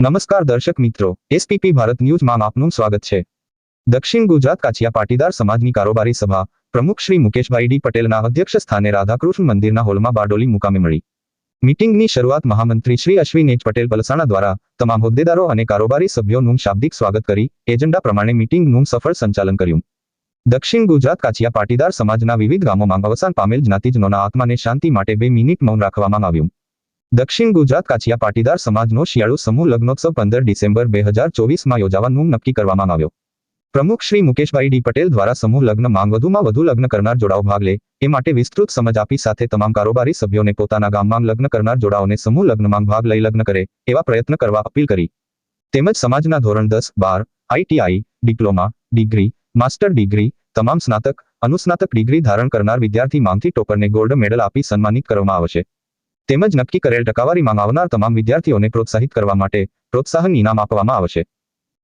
નમસ્કાર દર્શક મિત્રો એસપીપી ભારત ન્યૂઝમાં આપનું સ્વાગત છે. દક્ષિણ ગુજરાત કાછિયા પાટીદાર સમાજની કારોબારી સભા, પ્રમુખ શ્રી મુકેશભાઈ ડી પટેલના અધ્યક્ષ સ્થાને રાધાકૃષ્ણ મંદિરના હોલમાં બારડોલી મુકામે મળી. મિટિંગની શરૂઆત મહામંત્રી શ્રી અશ્વિન એચ પટેલ પલસાણા દ્વારા તમામ હોદ્દેદારો અને કારોબારી સભ્યોનું શાબ્દિક સ્વાગત કરી એજન્ડા પ્રમાણે મિટિંગનું સફળ સંચાલન કર્યું. દક્ષિણ ગુજરાત કાછિયા પાટીદાર સમાજના વિવિધ ગામોમાં અવસાન પામેલ જ્ઞાતિજનોના આત્માને શાંતિ માટે બે મિનિટ મૌન રાખવામાં આવ્યું. દક્ષિણ ગુજરાત કાછિયા પાટીદાર સમાજનો શિયાળુ સમૂહ લગ્નોત્સવ પંદર ડિસેમ્બર બે હજાર ચોવીસમાં યોજાવાનું નક્કી કરવામાં આવ્યો. પ્રમુખ શ્રી મુકેશભાઈ ડી પટેલ દ્વારા સમૂહ લગ્નમાં વધુમાં વધુ લગ્ન કરનાર જોડાઓ ભાગ લે, એ માટે વિસ્તૃત સમજ આપી સાથે તમામ કારોબારી સભ્યોને પોતાના ગામમાં લગ્ન કરનાર જોડાઓને સમૂહ લગ્નમાં ભાગ લઈ લગ્ન કરે, એવા પ્રયત્ન કરવા અપીલ કરી. તેમજ સમાજના ધોરણ દસ, બાર ITI diploma, degree, master degree, તમામ સ્નાતક, અનુસ્નાતક ડિગ્રી ધારણ કરનાર વિદ્યાર્થી માંગથી ટોપરને ગોલ્ડ મેડલ આપી સન્માનિત કરવામાં આવશે. તેમજ નક્કી કરેલ ટકાવારીમાં આવનાર તમામ વિદ્યાર્થીઓને પ્રોત્સાહિત કરવા માટે પ્રોત્સાહન ઇનામ આપવામાં આવશે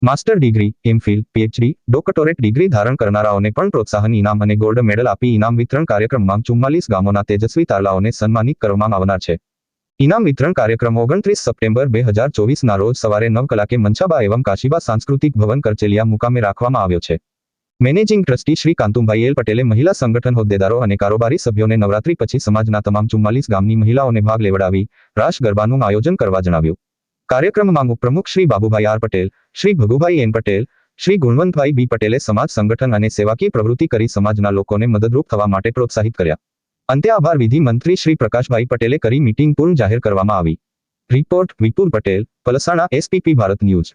master degree MPhil PhD doctorate degree ધારણ કરનારાઓને પણ પ્રોત્સાહન ઇનામ અને ગોલ્ડ મેડલ આપી ઇનામ વિતરણ કાર્યક્રમમાં ચુમ્માલીસ ગામોના તેજસ્વી તારલાઓને સન્માનિત કરવામાં આવનાર છે. ઇનામ વિતરણ કાર્યક્રમ ઓગણત્રીસ સપ્ટેમ્બર બે હજાર ચોવીસના રોજ સવારે નવ કલાકે મંછાબા એવં કાશીબા સાંસ્કૃતિક ભવન કરચેલિયા મુકામે રાખવામાં આવ્યો છે. Managing trustee Shri Kantubhai L પટેલે મહિલા સંગઠન હોદ્દેદારો અને કારોબારી સભ્યોને નવરાત્રી પછી સમાજના તમામ ચુમ્માલીસ ગામની મહિલાઓને ભાગ લેવડાવી રાસ ગરબાનું આયોજન કરવા જણાવ્યું. કાર્યક્રમમાં ઉપપ્રમુખ Shri Babubhai R Patel, Shri Bhagubhai N Patel, Shri Gunvantbhai B પટેલે સમાજ સંગઠન અને સેવાકીય પ્રવૃત્તિ કરી સમાજના લોકોને મદદરૂપ થવા માટે પ્રોત્સાહિત કર્યા. અંતે આભાર વિધિ મંત્રી શ્રી પ્રકાશભાઈ પટેલે કરી મીટિંગ પૂર્ણ જાહેર કરવામાં આવી. Report Vipul Patel, Palsana SPP Bharat news.